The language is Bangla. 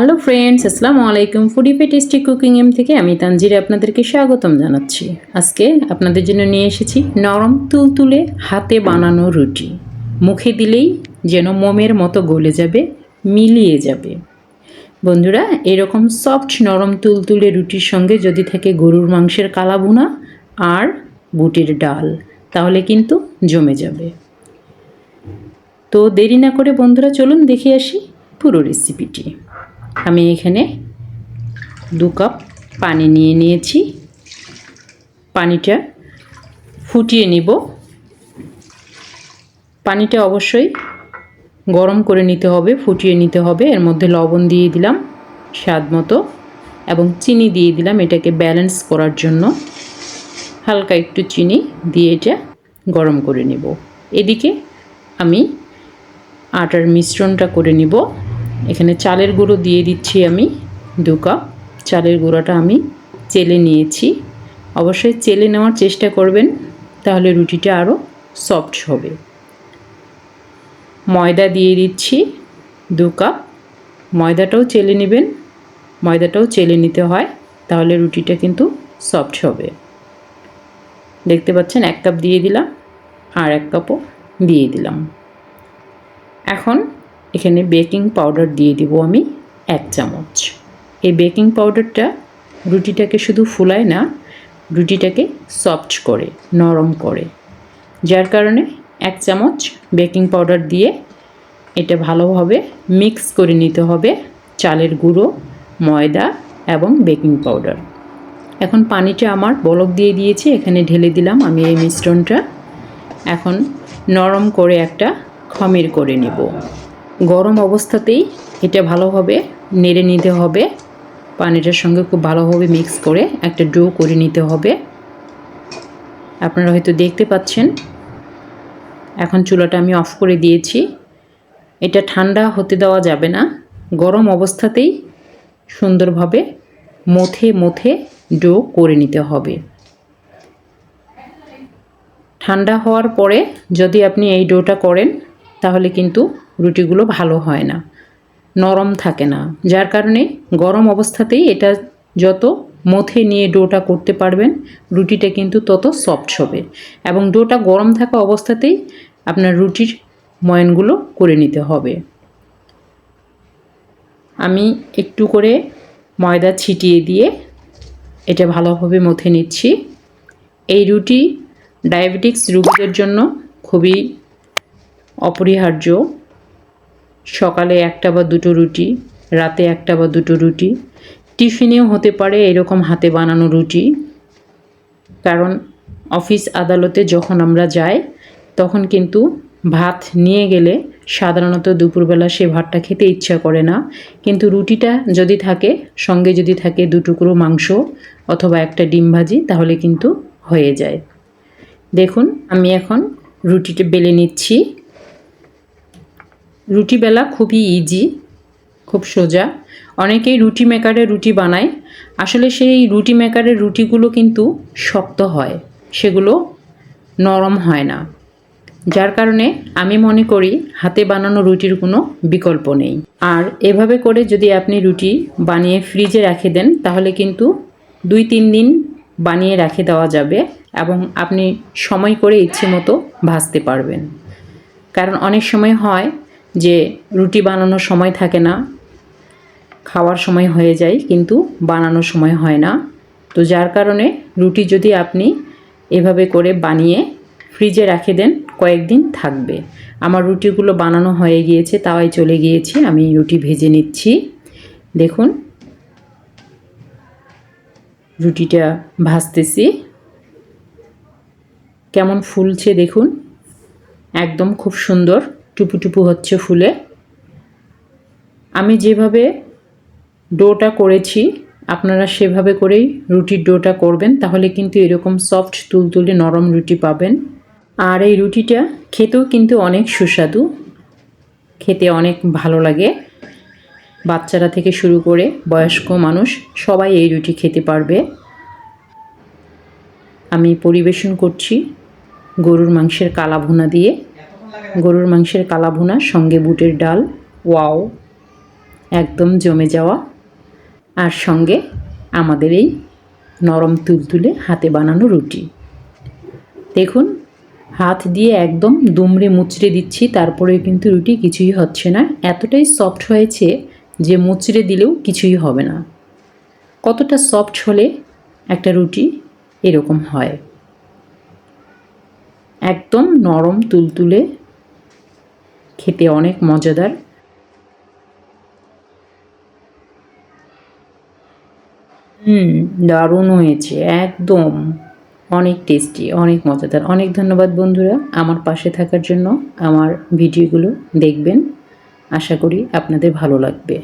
হ্যালো ফ্রেন্ডস আসসালামু আলাইকুম foodie pay tasty cooking M থেকে আমি তানজিরে আপনাদেরকে স্বাগতম জানাচ্ছি। আজকে আপনাদের জন্য নিয়ে এসেছি নরম তুলতুলে হাতে বানানো রুটি। মুখে দিলেই যেন মোমের মতো গলে যাবে, মিলিয়ে যাবে। বন্ধুরা, এরকম সফট নরম তুলতুলে রুটির সঙ্গে যদি থাকে গরুর মাংসের কালা ভুনা আর বুটের ডাল, তাহলে কিন্তু জমে যাবে। তো দেরি না করে বন্ধুরা, চলুন দেখে আসি পুরো রেসিপিটি আমি এখানে দু কাপ পানি নিয়ে নিয়েছি। পানিটা ফুটিয়ে নিব। পানিটা অবশ্যই গরম করে নিতে হবে, ফুটিয়ে নিতে হবে। এর মধ্যে লবণ দিয়ে দিলাম স্বাদ মতো এবং চিনি দিয়ে দিলাম এটাকে ব্যালেন্স করার জন্য। হালকা একটু চিনি দিয়ে এটা গরম করে নেব। এদিকে আমি আটার মিশ্রণটা করে নিব। এখানে চালের গুঁড়ো দিয়ে দিচ্ছি আমি দু কাপ। চালের গুঁড়োটা আমি চেলে নিয়েছি। অবশ্যই চেলে নেওয়ার চেষ্টা করবেন, তাহলে রুটিটা আরও সফট হবে। ময়দা দিয়ে দিচ্ছি দু কাপ। ময়দাটাও চেলে নেবেন, ময়দাটাও চেলে নিতে হয়, তাহলে রুটিটা কিন্তু সফট হবে। দেখতে পাচ্ছেন, এক কাপ দিয়ে দিলাম আর এক কাপও দিয়ে দিলাম। এখন এখানে বেকিং পাউডার দিয়ে দিব আমি এক চামচ। এই বেকিং পাউডারটা রুটিটাকে শুধু ফুলায় না, রুটিটাকে সফট করে, নরম করে। যার কারণে এক চামচ বেকিং পাউডার দিয়ে এটা ভালোভাবে মিক্স করে নিতে হবে চালের গুঁড়ো, ময়দা এবং বেকিং পাউডার। এখন পানিটা আমার বলক দিয়ে দিয়েছে, এখানে ঢেলে দিলাম আমি এই মিশ্রণটা। এখন নরম করে একটা খমির করে নেব। গরম অবস্থাতেই এটা ভালোভাবে নেড়ে নিতে হবে। পানিটার সঙ্গে খুব ভালোভাবে মিক্স করে একটা ডো করে নিতে হবে। আপনারা হয়তো দেখতে পাচ্ছেন, এখন চুলাটা আমি অফ করে দিয়েছি। এটা ঠান্ডা হতে দেওয়া যাবে না। গরম অবস্থাতেই সুন্দরভাবে মথে মথে ডো করে নিতে হবে। ঠান্ডা হওয়ার পরে যদি আপনি এই ডোটা করেন, তাহলে কিন্তু রুটিগুলো ভালো হয় না, নরম থাকে না। যার কারণে গরম অবস্থাতেই এটা যত মথে নিয়ে ডোটা করতে পারবেন, রুটিটা কিন্তু তত সফট হবে। এবং ডোটা গরম থাকা অবস্থাতেই আপনার রুটির ময়নগুলো করে নিতে হবে। আমি একটু করে ময়দা ছিটিয়ে দিয়ে এটা ভালোভাবে মথে নিচ্ছি। এই রুটি ডায়াবেটিক্স রোগীদের জন্য খুবই অপরিহার্য। সকালে একটা বা দুটো রুটি, রাতে একটা বা দুটো রুটি, টিফিনেও হতে পারে এরকম হাতে বানানো রুটি। কারণ অফিস আদালতে যখন আমরা যাই, তখন কিন্তু ভাত নিয়ে গেলে সাধারণত দুপুরবেলা সে ভাতটা খেতে ইচ্ছা করে না। কিন্তু রুটিটা যদি থাকে, সঙ্গে যদি থাকে দু টুকরো মাংস অথবা একটা ডিম ভাজি, তাহলে কিন্তু হয়ে যায়। দেখুন, আমি এখন রুটিটা বেলে নিচ্ছি। রুটি বেলা খুবই ইজি খুব সোজা। অনেকেই রুটি মেকারে রুটি বানায়। আসলে সেই রুটি মেকারের রুটিগুলো কিন্তু শক্ত হয়, সেগুলো নরম হয় না। যার কারণে আমি মনে করি হাতে বানানো রুটির কোনো বিকল্প নেই। আর এভাবে করে যদি আপনি রুটি বানিয়ে ফ্রিজে রেখে দেন, তাহলে কিন্তু দুই তিন দিন বানিয়ে রেখে দেওয়া যাবে এবং আপনি সময় করে ইচ্ছে মতো ভাজতে পারবেন। কারণ অনেক সময় হয় যে রুটি বানানোর সময় থাকে না, খাওয়ার সময় হয়ে যায় কিন্তু বানানোর সময় হয় না। তো যার কারণে রুটি যদি আপনি এভাবে করে বানিয়ে ফ্রিজে রেখে দেন, কয়েকদিন থাকবে। আমার রুটিগুলো বানানো হয়ে গিয়েছে তাওয়াই চলে গিয়েছি, আমি রুটি ভেজে নিচ্ছি। দেখুন, রুটিটা ভাজতেছি। কেমন ফুলছে দেখুন, একদম খুব সুন্দর। টুপু টুপু হচ্ছে ফুলে। আমি যেভাবে ডোটা করেছি, আপনারা সেভাবে করেই রুটির ডোটা করবেন, তাহলে কিন্তু এরকম সফট, তুলতুলে নরম রুটি পাবেন। আর এই রুটিটা খেতেও কিন্তু অনেক সুস্বাদু, খেতে অনেক ভালো লাগে। বাচ্চারা থেকে শুরু করে বয়স্ক মানুষ সবাই এই রুটি খেতে পারবে। আমি পরিবেশন করছি গরুর মাংসের কালা ভুনা দিয়ে। গরুর মাংসের কালা ভুনা সঙ্গে বুটের ডাল, ওয়াও, একদম জমে যাওয়া। আর সঙ্গে আমাদের এই নরম তুলতুলে হাতে বানানো রুটি। দেখুন, হাত দিয়ে একদম দুমড়ে মুচড়ে দিচ্ছি, তারপরে কিন্তু রুটি কিছুই হচ্ছে না। এতটাই সফট হয়েছে যে মুচড়ে দিলেও কিছুই হবে না। কতটা সফট হলে একটা রুটি এরকম হয়। একদম নরম তুলতুলে খেতে অনেক মজাদার। হুম, দারুণ হয়েছে, একদম। অনেক টেস্টি অনেক মজাদার। অনেক ধন্যবাদ বন্ধুরা আমার পাশে থাকার জন্য আমার ভিডিওগুলো দেখবেন। আশা করি আপনাদের ভালো লাগবে।